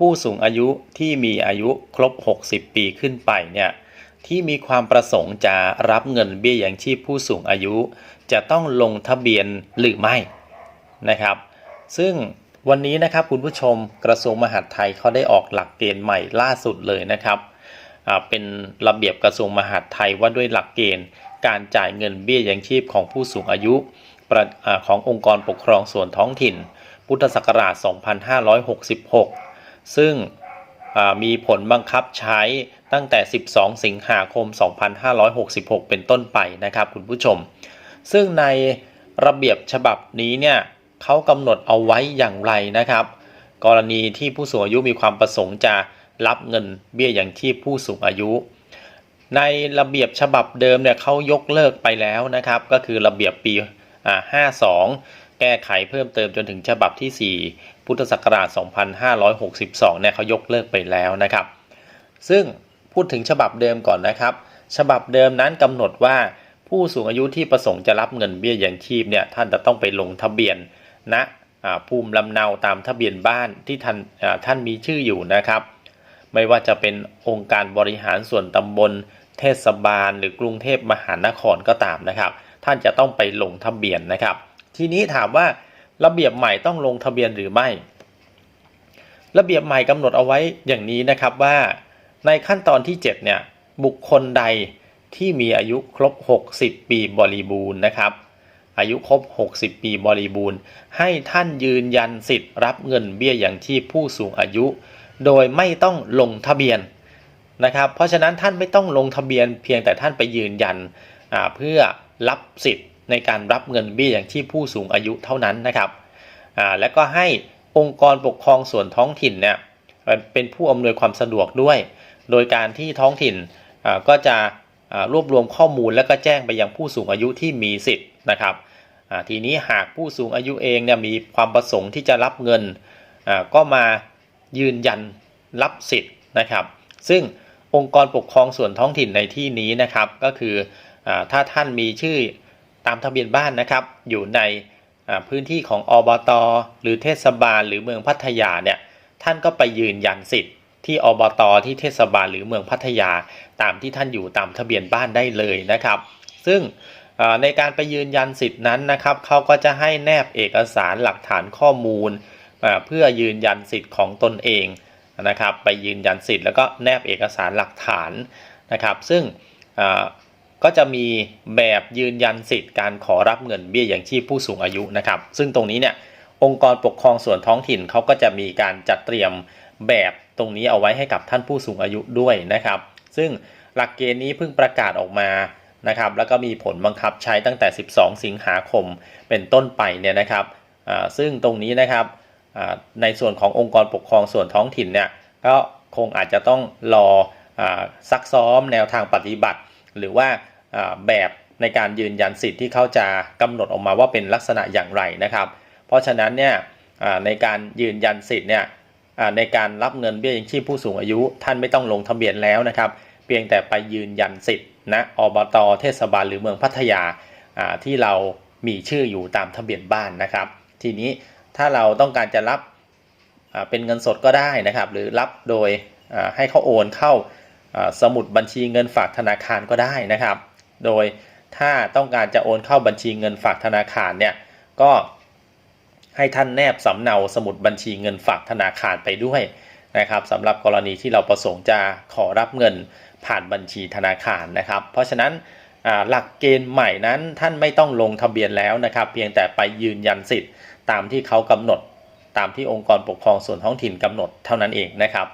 ผู้สูงอายุที่มีอายุครบ 60 ปีขึ้นไปเนี่ยที่มีความประสงค์จะรับเงินเบี้ยยังชีพผู้สูงอายุ จะต้องลงทะเบียนหรือไม่นะครับ ซึ่งวันนี้นะครับคุณผู้ชมกระทรวงมหาดไทยเขาได้ออกหลักเกณฑ์ใหม่ล่าสุดเลยนะครับเป็นระเบียบกระทรวงมหาดไทยว่าด้วยหลักเกณฑ์ การจ่ายเงินเบี้ยยังชีพของผู้สูงอายุขององค์กรปกครองส่วนท้องถิ่น พุทธศักราช 2566 ซึ่งมีผลบังคับใช้ตั้งแต่ 12 สิงหาคม 2566 เป็นต้นไปนะครับคุณผู้ชม ซึ่งในระเบียบฉบับนี้เนี่ยเขากำหนดเอาไว้อย่างไรนะครับ กรณีที่ผู้สูงอายุมีความประสงค์จะรับเงินเบี้ยอยังชีพผู้สูงอายุ ในระเบียบฉบับเดิมเนี่ยเขายกเลิกไปแล้วนะครับ ก็คือระเบียบปีอ่า52 แก้ไขเพิ่มเติมจนถึงฉบับที่ 4 พุทธศักราช 2562 เนี่ยเขายกเลิกไปแล้วนะครับ ซึ่งพูดถึงฉบับเดิมก่อนนะครับ ฉบับเดิมนั้นกำหนดว่าผู้สูงอายุที่ประสงค์จะรับเงินเบี้ยยังชีพเนี่ยท่านจะต้องไปลงทะเบียนณอ่าภูมิลำเนาตามทะเบียนบ้านที่ท่านท่านมีชื่ออยู่นะครับ ไม่ว่าจะเป็นองค์การบริหารส่วนตำบล เทศบาล หรือกรุงเทพมหานครก็ตามนะครับ ท่านจะต้องไปลงทะเบียนนะครับ ทีนี้ถามว่าระเบียบใหม่ต้องลงทะเบียนหรือไม่ ระเบียบใหม่กำหนดเอาไว้อย่างนี้นะครับว่า ในขั้นตอนที่ 7 เนี่ย บุคคลใดที่มีอายุครบ 60 ปีบริบูรณ์นะครับ อายุครบ 60 ปีบริบูรณ์ ให้ท่านยืนยันสิทธิ์รับเงินเบี้ยอยังชีพผู้สูงอายุ โดยไม่ต้องลงทะเบียนนะครับ เพราะฉะนั้นท่านไม่ต้องลงทะเบียนเพียงแต่ท่านไปยืนยันเพื่อรับสิทธิ์ ในการรับเงินเบี้ยอยังชีพผู้สูงอายุเท่านั้นนะครับและก็ให้องค์กรปกครองส่วนท้องถิ่นเนี่ยเป็นผู้อำนวยความสะดวกด้วย โดยการที่ท้องถิ่นก็จะรวบรวมข้อมูลแล้วก็แจ้งไปยังผู้สูงอายุที่มีสิทธิ์นะครับทีนี้หากผู้สูงอายุเองเนี่ยมีความประสงค์ที่จะรับเงินก็มายืนยันรับสิทธิ์นะครับ ซึ่งองค์กรปกครองส่วนท้องถิ่นในที่นี้นะครับ ก็คืออถ้าท่านมีชื่อ ตามทะเบียนบ้านนะครับ อยู่ในพื้นที่ของอบต หรือเทศบาลหรือเมืองพัทยาเนี่ยท่านก็ไปยืนยันสิทธิ์ที่อบต ที่เทศบาลหรือเมืองพัทยา ตามที่ท่านอยู่ตามทะเบียนบ้านได้เลยนะครับ ซึ่งในการไปยืนยันสิทธินั้นนะครับเขาก็จะให้แนบเอกสารหลักฐานข้อมูล เพื่อยืนยันสิทธิ์ของตนเองนะครับ ไปยืนยันสิทธิ์แล้วก็แนบเอกสารหลักฐานนะครับ ซึ่ง ก็จะมีแบบยืนยันสิทธิ์การขอรับเงินเบี้ยอยังชีพผู้สูงอายุนะครับ ซึ่งตรงนี้เนี่ยองค์กรปกครองส่วนท้องถิ่นเขาก็จะมีการจัดเตรียมแบบตรงนี้เอาไว้ให้กับท่านผู้สูงอายุด้วยนะครับ ซึ่งหลักเกณฑ์นี้เพิ่งประกาศออกมานะครับแล้วก็มีผลบังคับใช้ตั้งแต่ 12 สิงหาคมเป็นต้นไปเนี่ยนะครับซึ่งตรงนี้นะครับในส่วนขององค์กรปกครองส่วนท้องถิ่นเนี่ยก็คงอาจจะต้องรออซักซ้อมแนวทางปฏิบัติ หรือว่าแบบในการยืนยันสิทธิ์ที่เขาจะกำหนดออกมาว่าเป็นลักษณะอย่างไรนะครับ เพราะฉะนั้นเนี่ยในการยืนยันสิทธิ์เนี่ยในการรับเงินเบี้ยยังชีพผู้สูงอายุ ท่านไม่ต้องลงทะเบียนแล้วนะครับ เพียงแต่ไปยืนยันสิทธิ์ณอบตเทศบาลหรือเมืองพัทยาที่เรามีชื่ออยู่ตามทะเบียนบ้านนะครับ ทีนี้ถ้าเราต้องการจะรับเป็นเงินสดก็ได้นะครับ หรือรับโดยให้เขาโอนเข้า สมุดบัญชีเงินฝากธนาคารก็ได้นะครับ โดยถ้าต้องการจะโอนเข้าบัญชีเงินฝากธนาคารเนี่ยก็ให้ท่านแนบสำเนาสมุดบัญชีเงินฝากธนาคารไปด้วยนะครับสำหรับกรณีที่เราประสงค์จะขอรับเงินผ่านบัญชีธนาคารนะครับ เพราะฉะนั้นหลักเกณฑ์ใหม่นั้นท่านไม่ต้องลงทะเบียนแล้วนะครับ เพียงแต่ไปยืนยันสิทธิ์ตามที่เขากำหนด ตามที่องค์กรปกครองส่วนท้องถิ่นกำหนดเท่านั้นเองนะครับ